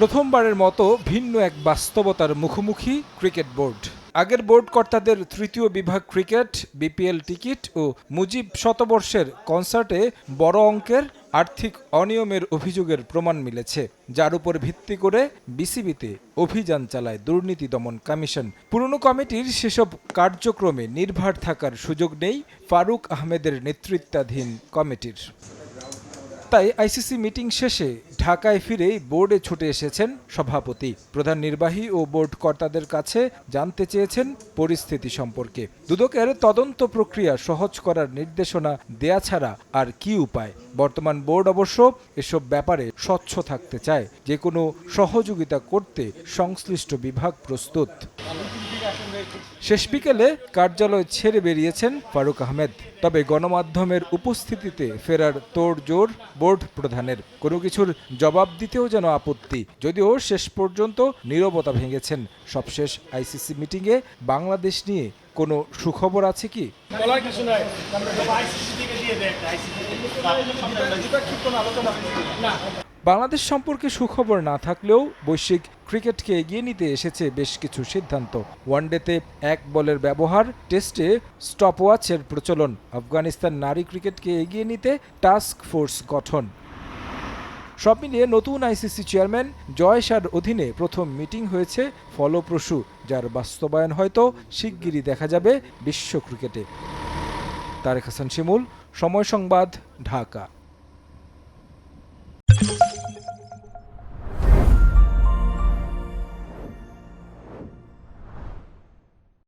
প্রথমবারের মতো ভিন্ন এক বাস্তবতার মুখোমুখি ক্রিকেট বোর্ড। আগের বোর্ড কর্তাদের তৃতীয় বিভাগ ক্রিকেট, বিপিএল টিকিট ও মুজিব শতবর্ষের কনসার্টে বড় অঙ্কের আর্থিক অনিয়মের অভিযোগের প্রমাণ মিলেছে, যার উপর ভিত্তি করে বিসিবিতে অভিযান চালায় দুর্নীতি দমন কমিশন। পুরনো কমিটির সেসব কার্যক্রমে নির্ভার থাকার সুযোগ নেই ফারুক আহমেদের নেতৃত্বাধীন কমিটির। তাই আইসিসি মিটিং শেষে ঢাকায় ফিরেই বোর্ডে ছুটে এসেছেন সভাপতি। প্রধান নির্বাহী ও বোর্ড কর্তাদের কাছে জানতে চেয়েছেন পরিস্থিতি সম্পর্কে। দুদকের তদন্ত প্রক্রিয়া সহজ করার নির্দেশনা দেয়া ছাড়া আর কি উপায়? বর্তমান বোর্ড অবশ্য এসব ব্যাপারে স্বচ্ছ থাকতে চায়। যে কোনো সহযোগিতা করতে সংশ্লিষ্ট বিভাগ প্রস্তুত। শেষ বিকেলে কার্যালয় ছেড়ে বেরিয়েছেন ফারুক আহমেদ। তবে গণমাধ্যমের উপস্থিতিতে ফেরার তোড়জোড় বোর্ড প্রধানের। কোনো কিছুর জবাব দিতেও যেন আপত্তি, যদিও শেষ পর্যন্ত নীরবতা ভেঙেছেন। সবশেষ আইসিসি মিটিংয়ে বাংলাদেশ নিয়ে কোনো সুখবর আছে কি? না। বাংলাদেশ সম্পর্কে সুখবর না থাকলেও বৈশ্বিক ক্রিকেটকে এগিয়ে নিতে এসেছে বেশ কিছু সিদ্ধান্ত। ওয়ানডেতে এক বলের ব্যবহার, টেস্টে স্টপওয়াচের প্রচলন। আফগানিস্তান নারী ক্রিকেটকে এগিয়ে নিতে টাস্ক ফোর্স গঠন। সব মিলিয়ে নতুন আইসিসি চেয়ারম্যান জয় শাহর অধীনে প্রথম মিটিং হয়েছে ফলপ্রসূ, যার বাস্তবায়ন হয়তো শিগগিরই দেখা যাবে বিশ্ব ক্রিকেটে। তারেক হাসান শিমুল, সময় সংবাদ, ঢাকা।